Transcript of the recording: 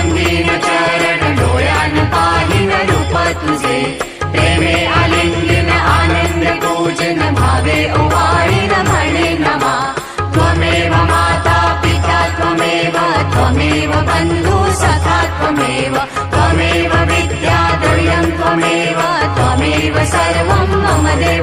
ङ्गेन चारणयोनपालिनरूपतु प्रेमे आनिन्दन आनन्द पूजन उवाणिन मणि न वा त्वमेव माता पिता त्वमेव त्वमेव बन्धु सखा त्वमेव। त्वमेव विद्याद्वयं त्वमेव त्वमेव सर्वं मम देव।